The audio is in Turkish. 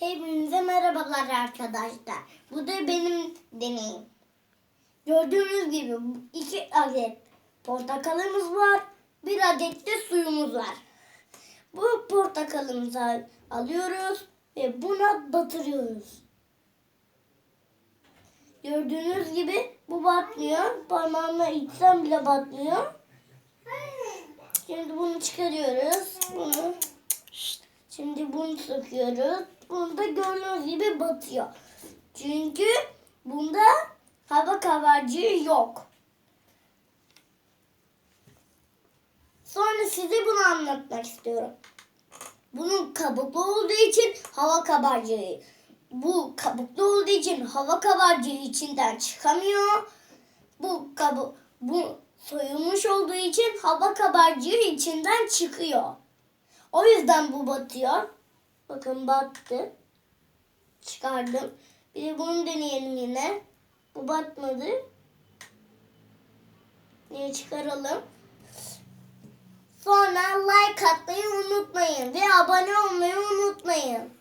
Hepinize merhabalar arkadaşlar. Bu da benim deneyim. Gördüğünüz gibi iki adet portakalımız var. Bir adet de suyumuz var. Bu portakalımızı alıyoruz ve buna batırıyoruz. Gördüğünüz gibi bu batmıyor. Parmağımla içsem bile batmıyor. Şimdi bunu çıkarıyoruz. Bunu Şimdi bunu söküyoruz. Bunda gördüğünüz gibi batıyor. Çünkü bunda hava kabarcığı yok. Sonra size bunu anlatmak istiyorum. Bunun kabuklu olduğu için hava kabarcığı. Bu kabuklu olduğu için hava kabarcığı içinden çıkamıyor. Bu kabu bu soyulmuş olduğu için hava kabarcığı içinden çıkıyor. O yüzden bu batıyor. Bakın battı. Çıkardım. Bir de bunu deneyelim yine. Bu batmadı. Niye çıkaralım? Sonra like atmayı unutmayın ve abone olmayı unutmayın.